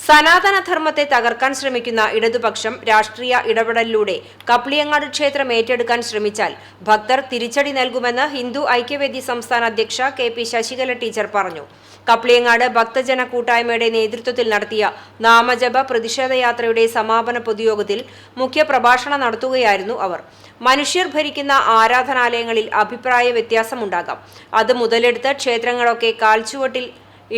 സനാതനധർമ്മത്തെ തകർക്കാൻ ശ്രമിക്കുന്ന ഇടതുപക്ഷം രാഷ്ട്രീയ ഇടപെടലിലൂടെ കപ്ലിയങ്ങാട് ക്ഷേത്രം ഏറ്റെടുക്കാൻ ശ്രമിച്ചാൽ ഭക്തർ തിരിച്ചടി നൽകുമെന്ന് ഹിന്ദു ഐക്യവേദി സംസ്ഥാന അധ്യക്ഷ കെ പി ശശികല ടീച്ചർ പറഞ്ഞു. കപ്ലിയങ്ങാട് ഭക്തജന കൂട്ടായ്മയുടെ നേതൃത്വത്തിൽ നടത്തിയ നാമജപ പ്രതിഷേധ യാത്രയുടെ സമാപന പൊതുയോഗത്തിൽ മുഖ്യപ്രഭാഷണം നടത്തുകയായിരുന്നു അവർ. മനുഷ്യർ ഭരിക്കുന്ന ആരാധനാലയങ്ങളിൽ അഭിപ്രായ വ്യത്യാസമുണ്ടാകാം. അത് മുതലെടുത്ത് ക്ഷേത്രങ്ങളൊക്കെ കാൽച്ചുവട്ടിൽ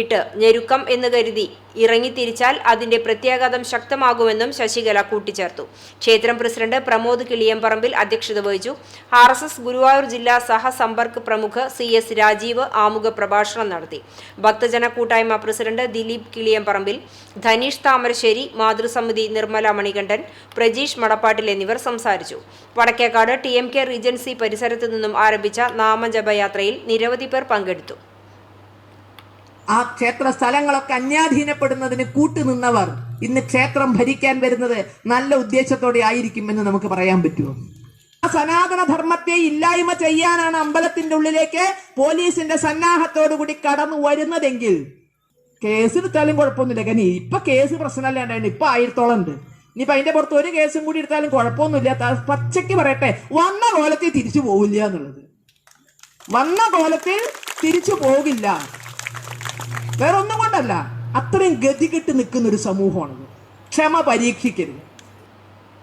ഇട്ട് ഞെരുക്കം എന്ന് കരുതി ഇറങ്ങിത്തിരിച്ചാൽ അതിന്റെ പ്രത്യാഘാതം ശക്തമാകുമെന്നും ശശികല കൂട്ടിച്ചേർത്തു. ക്ഷേത്രം പ്രസിഡന്റ് പ്രമോദ് കിളിയമ്പറമ്പിൽ അധ്യക്ഷത വഹിച്ചു. ആർ എസ് എസ് ഗുരുവായൂർ ജില്ലാ സഹസമ്പർക്ക് പ്രമുഖ സി എസ് രാജീവ് ആമുഖ പ്രഭാഷണം നടത്തി. ഭക്തജന കൂട്ടായ്മ പ്രസിഡന്റ് ദിലീപ് കിളിയമ്പറമ്പിൽ ധനീഷ് താമരശ്ശേരി മാതൃസമിതി നിർമ്മല മണികണ്ഠൻ പ്രജീഷ് മടപ്പാട്ടിൽ എന്നിവർ സംസാരിച്ചു. Vadakkekad T M K Regency പരിസരത്തു നിന്നും ആരംഭിച്ച നാമജപയാത്രയിൽ നിരവധി പേർ പങ്കെടുത്തു. ആ ക്ഷേത്ര സ്ഥലങ്ങളൊക്കെ അന്യാധീനപ്പെടുന്നതിന് കൂട്ടുനിന്നവർ ഇന്ന് ക്ഷേത്രം ഭരിക്കാൻ വരുന്നത് നല്ല ഉദ്ദേശത്തോടെ ആയിരിക്കും എന്ന് നമുക്ക് പറയാൻ പറ്റുമോ? ആ സനാതന ധർമ്മത്തെ ഇല്ലായ്മ ചെയ്യാനാണ് അമ്പലത്തിന്റെ ഉള്ളിലേക്ക് പോലീസിന്റെ സന്നാഹത്തോടു കൂടി കടന്നു വരുന്നതെങ്കിൽ കേസ് കേസെടുത്താലും കുഴപ്പമൊന്നുമില്ല. കാരണം ഇപ്പൊ കേസ് പ്രശ്നമല്ലാണ്ടാണ് ഇപ്പൊ ആയിരത്തോളം ഉണ്ട്. ഇനിയിപ്പൊ അതിന്റെ പുറത്ത് ഒരു കേസും കൂടി എടുത്താലും കുഴപ്പമൊന്നുമില്ല. പച്ചയ്ക്ക് പറയട്ടെ വന്ന കോലത്തിൽ തിരിച്ചു പോവില്ല എന്നുള്ളത്. വന്ന കോലത്തിൽ തിരിച്ചു പോകില്ല. വേറെ ഒന്നും കൊണ്ടല്ല. അത്രയും ഗതികെട്ട് നിൽക്കുന്ന ഒരു സമൂഹമാണത്. ക്ഷമ പരീക്ഷിക്കരുത്.